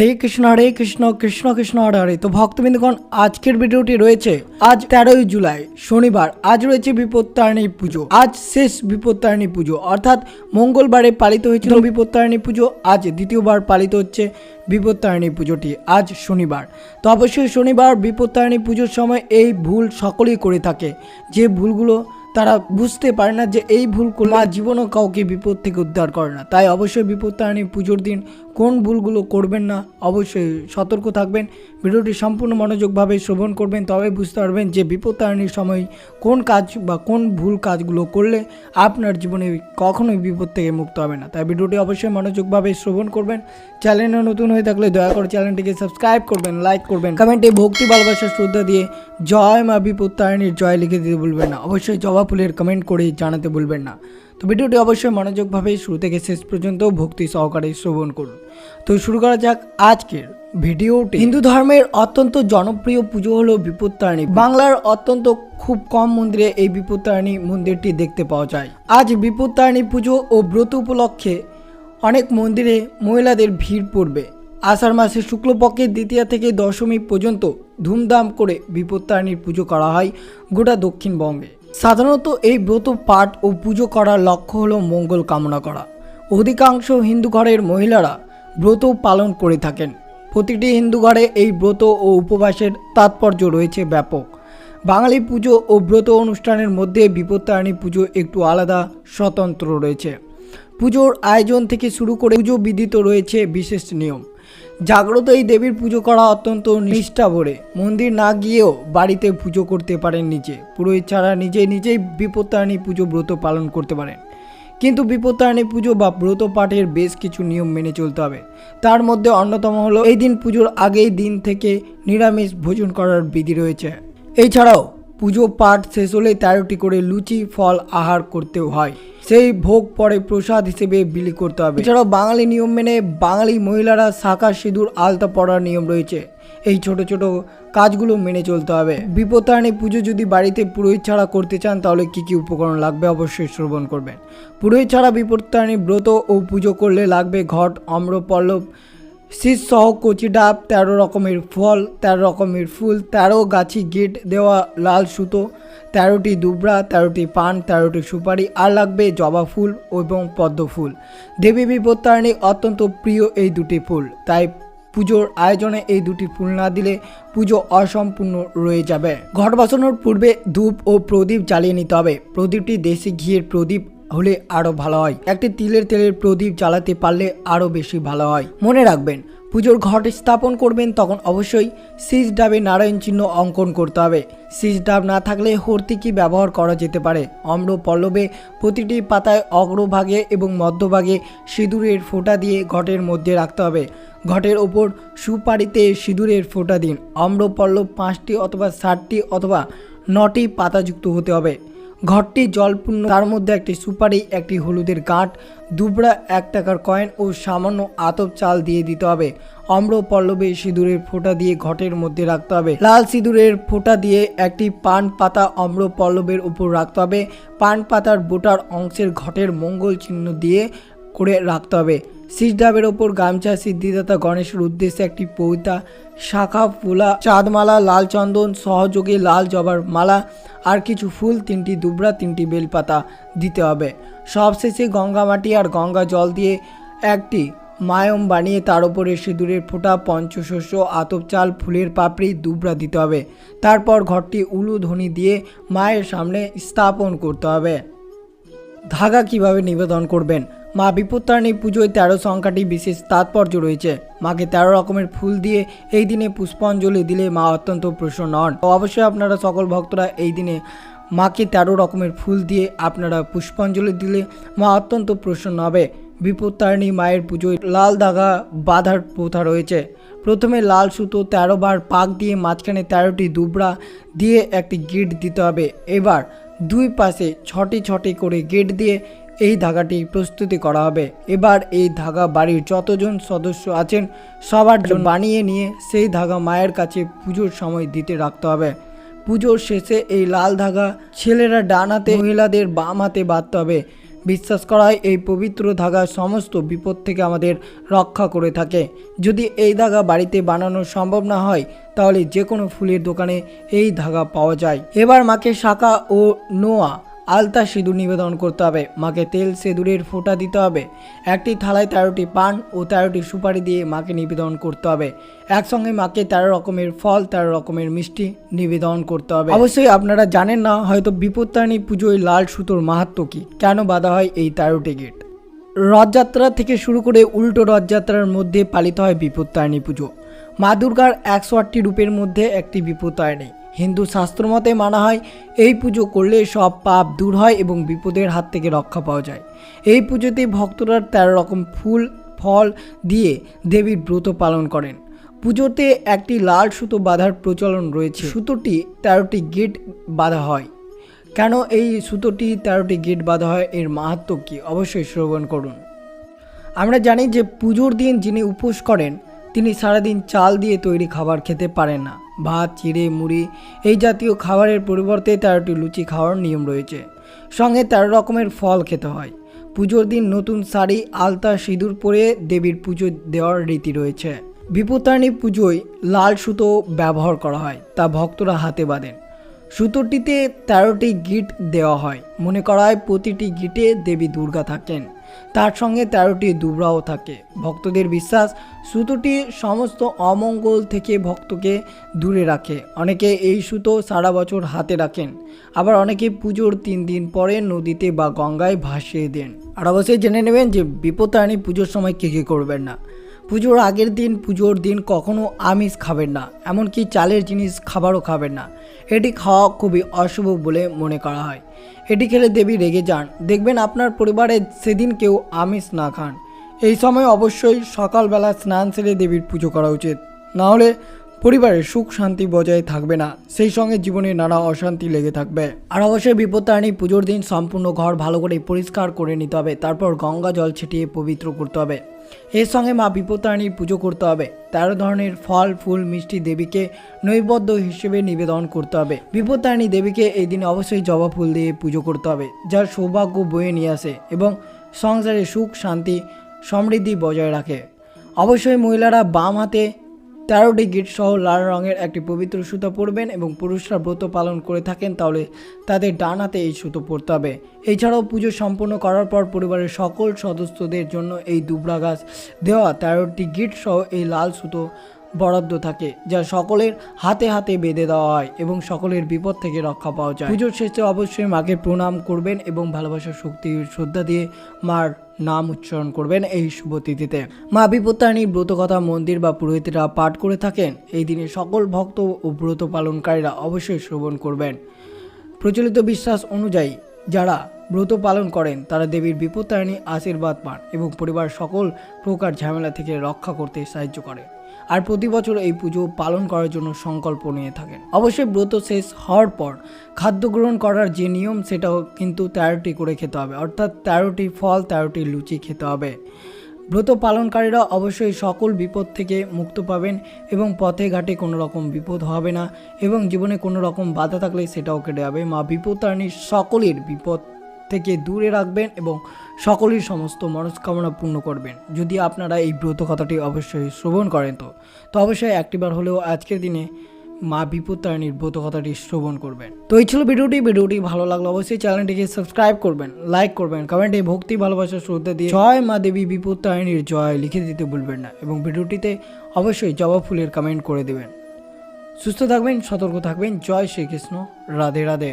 হরে কৃষ্ণ হরে কৃষ্ণ কৃষ্ণ কৃষ্ণ হরে হরে। তো ভক্তবৃন্দগণ আজকের ভিডিওটি রয়েছে আজ তেরোই জুলাই শনিবার। আজ রয়েছে বিপত্তারিণী পুজো। আজ শেষ বিপত্তারিণী পুজো। অর্থাৎ মঙ্গলবারে পালিত হয়েছিল বিপত্তারিণী পুজো। আজ দ্বিতীয়বার পালিত হচ্ছে বিপত্তারিণী পুজোটি। আজ শনিবার। তো অবশ্যই শনিবার বিপত্তারিণী পুজোর সময় এই ভুল সকলেই করে থাকে। যে ভুলগুলো তারা বুঝতে পারে না যে এই ভুল করলে জীবনও কাউকে বিপদ থেকে উদ্ধার করে না। তাই অবশ্যই বিপত্তারিণী পুজোর দিন কোন ভুলগুলো করবেন না, অবশ্যই সতর্ক থাকবেন। ভিডিওটি সম্পূর্ণ মনোযোগভাবে শ্রবণ করবেন, তবে বুঝতে পারবেন যে বিপত্তারিণীর সময় কোন কাজ বা কোন ভুল কাজগুলো করলে আপনার জীবনে কখনোই বিপদ থেকে মুক্ত হবে না। তাই ভিডিওটি অবশ্যই মনোযোগভাবে শ্রবণ করবেন। চ্যানেলে নতুন হয়ে থাকলে দয়া করে চ্যানেলটিকে সাবস্ক্রাইব করবেন, লাইক করবেন। কমেন্টে ভক্তি, ভালোবাসা, শ্রদ্ধা দিয়ে জয় মা বিপত্তারিণীর জয় লিখে দিতে ভুলবেন না। অবশ্যই জবা ফুলের কমেন্ট করে জানাতে ভুলবেন না। তো ভিডিওটি অবশ্যই মনোযোগভাবে শুরু থেকে শেষ পর্যন্ত ভক্তি সহকারে শ্রবণ করুন। তো শুরু করা যাক আজকের ভিডিওটি। হিন্দু ধর্মের অত্যন্ত জনপ্রিয় পুজো হলো বিপত্তারিণী। বাংলার অত্যন্ত খুব কম মন্দিরে এই বিপত্তারিণী মন্দিরটি দেখতে পাওয়া যায়। আজ বিপত্তারিণী পুজো ও ব্রত উপলক্ষে অনেক মন্দিরে মহিলাদের ভিড় পড়বে। আষাঢ় মাসের শুক্লপক্ষের দ্বিতীয়া থেকে দশমী পর্যন্ত ধুমধাম করে বিপত্তারিণীর পুজো করা হয় গোটা দক্ষিণবঙ্গে। সাধারণত এই ব্রত পাঠ ও পুজো করার লক্ষ্য হলো মঙ্গল কামনা করা। অধিকাংশ হিন্দু ঘরের মহিলারা ব্রত পালন করে থাকেন। প্রতিটি হিন্দু ঘরে এই ব্রত ও উপবাসের তাৎপর্য রয়েছে ব্যাপক। বাঙালি পুজো ও ব্রত অনুষ্ঠানের মধ্যে বিপত্তারিণী পুজো একটু আলাদা, স্বতন্ত্র রয়েছে। পুজোর আয়োজন থেকে শুরু করে পুজো বিধিত রয়েছে বিশেষ নিয়ম। জাগ্রত এই দেবীর পুজো করা অত্যন্ত নিষ্ঠা ভরে। মন্দির না গিয়েও বাড়িতে পুজো করতে পারেন নিজে। পুরোহিত ছাড়া নিজে নিজেই বিপত্তারিণী পুজো ব্রত পালন করতে পারেন। কিন্তু বিপত্তারিণী পুজো বা ব্রত পাঠের বেশ কিছু নিয়ম মেনে চলতে হবে। তার মধ্যে অন্যতম হলো, এই দিন পুজোর আগেই দিন থেকে নিরামিষ ভোজন করার বিধি রয়েছে। এছাড়াও পুজো পাঠ শেষ হলে তেরোটি করে লুচি, ফল আহার করতেও হয়। সেই ভোগ পরে প্রসাদ হিসেবে বিলি করতে হবে। এছাড়াও বাঙালি নিয়ম মেনে বাঙালি মহিলারা শাখা সিঁদুর, আলতা পড়ার নিয়ম রয়েছে। এই ছোট ছোট কাজগুলো মেনে চলতে হবে। বিপত্তারিণী পুজো যদি বাড়িতে পুরোহিত ছাড়া করতে চান, তাহলে কি কি উপকরণ লাগবে অবশ্যই শ্রবণ করবেন। পুরোহিত ছাড়া বিপত্তারিণী ব্রত ও পুজো করলে লাগবে ঘট, অম্রপল্লব শীষ সহ কচি ডাব, তেরো রকমের ফল, তেরো রকমের ফুল, তেরো গাছি গেট দেওয়া লাল সুতো, তেরোটি দুবরা তেরোটি পান, তেরোটি সুপারি, আর লাগবে জবা ফুল এবং পদ্ম ফুল। দেবী বিপত্তারিণী অত্যন্ত প্রিয় এই দুটি ফুল, তাই পুজোর আয়োজনে এই দুটি ফুল না দিলে পুজো অসম্পূর্ণ রয়ে যাবে। ঘট বসানোর পূর্বে ধূপ ও প্রদীপ জ্বালিয়ে নিতে হবে। প্রদীপটি দেশি ঘিয়ের প্রদীপ হলে আরও ভালো হয়। একটি তিলের তেলের প্রদীপ জ্বালাতে পারলে আরও বেশি ভালো হয়। মনে রাখবেন, পুজোর ঘট স্থাপন করবেন তখন অবশ্যই শীষ ডাবে নারায়ণ চিহ্ন অঙ্কন করতে হবে। শীষ ডাব না থাকলে হর্তিকি ব্যবহার করা যেতে পারে? অম্র পল্লবে প্রতিটি পাতায় অগ্রভাগে এবং মধ্যভাগে সিঁদুরের ফোঁটা দিয়ে ঘটের মধ্যে রাখতে হবে। ঘটের ওপর সুপারিতে সিঁদুরের ফোঁটা দিন। অম্র পল্লব পাঁচটি অথবা ষাটটি অথবা নটি পাতাযুক্ত হতে হবে। ঘরটি জলপূর্ণ। তার মধ্যে একটি সুপারি, একটি হলুদের গাঁট দুবড়া, এক টাকার কয়েন ও সামান্য আতপ চাল দিয়ে দিতে হবে। অম্র পল্লবে সিঁদুরের ফোঁটা দিয়ে ঘটের মধ্যে রাখতে হবে। লাল সিঁদুরের ফোঁটা দিয়ে একটি পান পাতা অম্র পল্লবের উপর রাখতে হবে। পান পাতার বোটার অংশের ঘটের মঙ্গল চিহ্ন দিয়ে করে রাখতে হবে। শীষ ডাবের ওপর গামছা, সিদ্ধিদাতা গণেশের উদ্দেশ্যে একটি পৌতা শাখা, ফুলা, চাঁদমালা, লাল চন্দন, সহযোগে লাল জবার মালা আর কিছু ফুল, তিনটি দুবরা তিনটি বেলপাতা দিতে হবে। সবশেষে গঙ্গা মাটি আর গঙ্গা জল দিয়ে একটি মায়ম বানিয়ে তার উপরে সিঁদুরের ফোঁটা, পঞ্চশস্য, আতপ চাল, ফুলের পাপড়ি দুবরা দিতে হবে। তারপর ঘরটি উলু ধ্বনি দিয়ে মায়ের সামনে স্থাপন করতে হবে। ধাগা কীভাবে নিবেদন করবেন? মা বিপত্তারিণী পুজোয় তেরো সংখ্যাটি বিশেষ তাৎপর্য রয়েছে। মাকে তেরো রকমের ফুল দিয়ে এই দিনে পুষ্পাঞ্জলি দিলে মা অত্যন্ত প্রসন্ন হন। তো অবশ্যই আপনারা সকল ভক্তরা এই দিনে মাকে তেরো রকমের ফুল দিয়ে আপনারা পুষ্পাঞ্জলি দিলে মা অত্যন্ত প্রসন্ন হবে। বিপত্তারিণী মায়ের পুজোয় লাল দাগা বাঁধার প্রথা রয়েছে। প্রথমে লাল সুতো তেরো বার পাক দিয়ে মাঝখানে তেরোটি দুবড়া দিয়ে একটি গিট দিতে হবে। এবার দুই পাশে ছটি ছটি করে গেট দিয়ে এই ধাগাটি প্রস্তুতি করা হবে। এবার এই ধাগা বাড়ির যতজন সদস্য আছেন, সবার জন্য বানিয়ে নিয়ে সেই ধাগা মায়ের কাছে পুজোর সময় দিতে রাখতে হবে। পুজোর শেষে এই লাল ধাগা ছেলেরা ডান হাতে, মহিলাদের বাম হাতে বাঁধতে হবে। বিশ্বাস করা হয় এই পবিত্র ধাগা সমস্ত বিপদ থেকে আমাদের রক্ষা করে থাকে। যদি এই ধাগা বাড়িতে বানানো সম্ভব না হয়, তাহলে যে কোনো ফুলের দোকানে এই ধাগা পাওয়া যায়। এবার মাকে শাখা ও নোয়া আলতা সিঁদুর নিবেদন করতে হবে। মাকে তেল সিঁদুরের ফোঁটা দিতে হবে। একটি থালায় তেরোটি পান ও তেরোটি সুপারি দিয়ে মাকে নিবেদন করতে হবে। একসঙ্গে মাকে তেরো রকমের ফল, তেরো রকমের মিষ্টি নিবেদন করতে হবে। অবশ্যই আপনারা জানেন না, হয়তো বিপত্তারিণী পুজোয় লাল সুতোর মাহাত্ম কী? কেন বাধা হয় এই তেরোটি গেট? রথযাত্রা থেকে শুরু করে উল্টো রথযাত্রার মধ্যে পালিত হয় বিপত্তারিণী পুজো। মা দুর্গার একশো আটটি রূপের মধ্যে একটি বিপত্তারিণী। হিন্দু শাস্ত্র মতে মানা হয়, এই পুজো করলে সব পাপ দূর হয় এবং বিপদের হাত থেকে রক্ষা পাওয়া যায়। এই পুজোতে ভক্তরা তেরো রকম ফুল, ফল দিয়ে দেবীর ব্রত পালন করেন। পুজোতে একটি লাল সুতো বাঁধার প্রচলন রয়েছে। সুতোটি তেরোটি গেট বাঁধা হয়। কেন এই সুতোটি তেরোটি গেট বাঁধা হয়, এর মাহাত্ম কী? অবশ্যই শ্রবণ করুন। আমরা জানি যে পুজোর দিন যিনি উপোস করেন, তিনি সারাদিন চাল দিয়ে তৈরি খাবার খেতে পারেন না। ভাত, চিড়ে, মুড়ি এই জাতীয় খাবারের পরিবর্তে তেরোটি লুচি খাওয়ার নিয়ম রয়েছে। সঙ্গে তেরো রকমের ফল খেতে হয়। পুজোর দিন নতুন শাড়ি, আলতা, সিঁদুর পরে দেবীর পুজো দেওয়ার রীতি রয়েছে। বিপত্তারিণী পুজোয় লাল সুতো ব্যবহার করা হয়, তা ভক্তরা হাতে বাঁধেন। সুতোটিতে তেরোটি গিট দেওয়া হয়। মনে করা হয় প্রতিটি গিটে দেবী দুর্গা থাকেন। তার সঙ্গে তেরোটি দুবরাও থাকে। ভক্তদের বিশ্বাস, সুতোটি সমস্ত অমঙ্গল থেকে ভক্তকে দূরে রাখে। অনেকে এই সুতো সারা বছর হাতে রাখেন। আবার অনেকে পুজোর তিন দিন পরে নদীতে বা গঙ্গায় ভাসিয়ে দেন। আর অবশ্যই জেনে নেবেন যে বিপত্তারিণী পুজোর সময় কে কী করবেন না। পুজোর আগের দিন, পুজোর দিন কখনও আমিষ খাবেন না, এমনকি চালের জিনিস খাবারও খাবেন না। এটি খাওয়া খুবই অশুভ বলে মনে করা হয়। এটি খেলে দেবী রেগে যান। দেখবেন আপনার পরিবারে সেদিন কেউ আমিষ না খান। এই সময় অবশ্যই সকালবেলা স্নান সেরে দেবীর পুজো করা উচিত। না হলে পরিবারের সুখ শান্তি বজায় থাকবে না। সেই সঙ্গে জীবনে নানা অশান্তি লেগে থাকবে। আর অবশ্যই বিপত্তারিণী পুজোর দিন সম্পূর্ণ ঘর ভালো করে পরিষ্কার করে নিতে হবে। তারপর গঙ্গা জল ছিটিয়ে পবিত্র করতে হবে। এর সঙ্গে মা বিপত্তারিণীর পুজো করতে হবে। তেরো ধরনের ফল, ফুল, মিষ্টি দেবীকে নৈবদ্য হিসেবে নিবেদন করতে হবে। বিপত্তারিণী দেবীকে এই দিন অবশ্যই জবা ফুল দিয়ে পুজো করতে হবে যার সৌভাগ্য বয়ে নিয়ে আসে এবং সংসারে সুখ, শান্তি, সমৃদ্ধি বজায় রাখে। অবশ্যই মহিলারা বাম হাতে তেরোটি গিট সহ লাল রঙের একটি পবিত্র সুতো পরবেন এবং পুরুষরা ব্রত পালন করে থাকেন, তাহলে তাদের ডান হাতে এই সুতো পরতে হবে। এছাড়াও পুজো সম্পন্ন করার পর পরিবারের সকল সদস্যদের জন্য এই দুবরা গাছ দেওয়া তেরোটি গিট সহ এই লাল সুতো বরাদ্দ থাকে, যা সকলের হাতে হাতে বেঁধে দেওয়া হয় এবং সকলের বিপদ থেকে রক্ষা পাওয়া যায়। পুজোর শেষে অবশ্যই মাকে প্রণাম করবেন এবং ভালোবাসার শক্তি শ্রদ্ধা দিয়ে মার নাম উচ্চারণ করবেন এই শুভ তিথিতে। মা বিপত্তারিণীর ব্রতকথা, মন্দির বা পুরোহিতরা পাঠ করে থাকেন। এই দিনে সকল ভক্ত ও ব্রত পালনকারীরা অবশ্যই শ্রবণ করবেন। প্রচলিত বিশ্বাস অনুযায়ী যারা ব্রত পালন করেন। তারা দেবীর বিপত্তারিণী আশীর্বাদ পান এবং পরিবার সকল প্রকার ঝামেলা থেকে রক্ষা করতে সাহায্য করে। আর প্রতি বছর এই পুজো পালন করার জন্য সংকল্প নিয়ে থাকেন। অবশ্যই ব্রত শেষ হওয়ার পর খাদ্য গ্রহণ করার যে নিয়ম, সেটাও কিন্তু তেরোটি করে খেতে হবে। অর্থাৎ তেরোটি ফল, তেরোটি লুচি খেতে হবে। ব্রত পালনকারীরা অবশ্যই সকল বিপদ থেকে মুক্ত পাবেন এবং পথে ঘাটে কোনো রকম বিপদ হবে না এবং জীবনে কোনো রকম বাধা থাকলে সেটাও কেটে যাবে। মা বিপদ বিপত্তারিণী সকলের বিপদ থেকে দূরে রাখবেন এবং সকলের সমস্ত মনস্কামনা পূর্ণ করবেন। যদি আপনারা এই ব্রত কথাটি অবশ্যই শ্রবণ করেন তো তো অবশ্যই একটিবার হলেও আজকের দিনে মা বিপত্তারিণীর ব্রত কথাটি শ্রবণ করবেন। তো এই ছিল ভিডিওটি। ভিডিওটি ভালো লাগল অবশ্যই চ্যানেলটিকে সাবস্ক্রাইব করবেন, লাইক করবেন, কমেন্টে ভক্তি, ভালোবাসা, শ্রদ্ধা দিয়ে জয় মা দেবী বিপত্তারিণীর জয় লিখে দিতে ভুলবেন না এবং ভিডিওটিতে অবশ্যই জবা ফুলের কমেন্ট করে দেবেন। সুস্থ থাকবেন, সতর্ক থাকবেন। জয় শ্রীকৃষ্ণ। রাধে রাধে।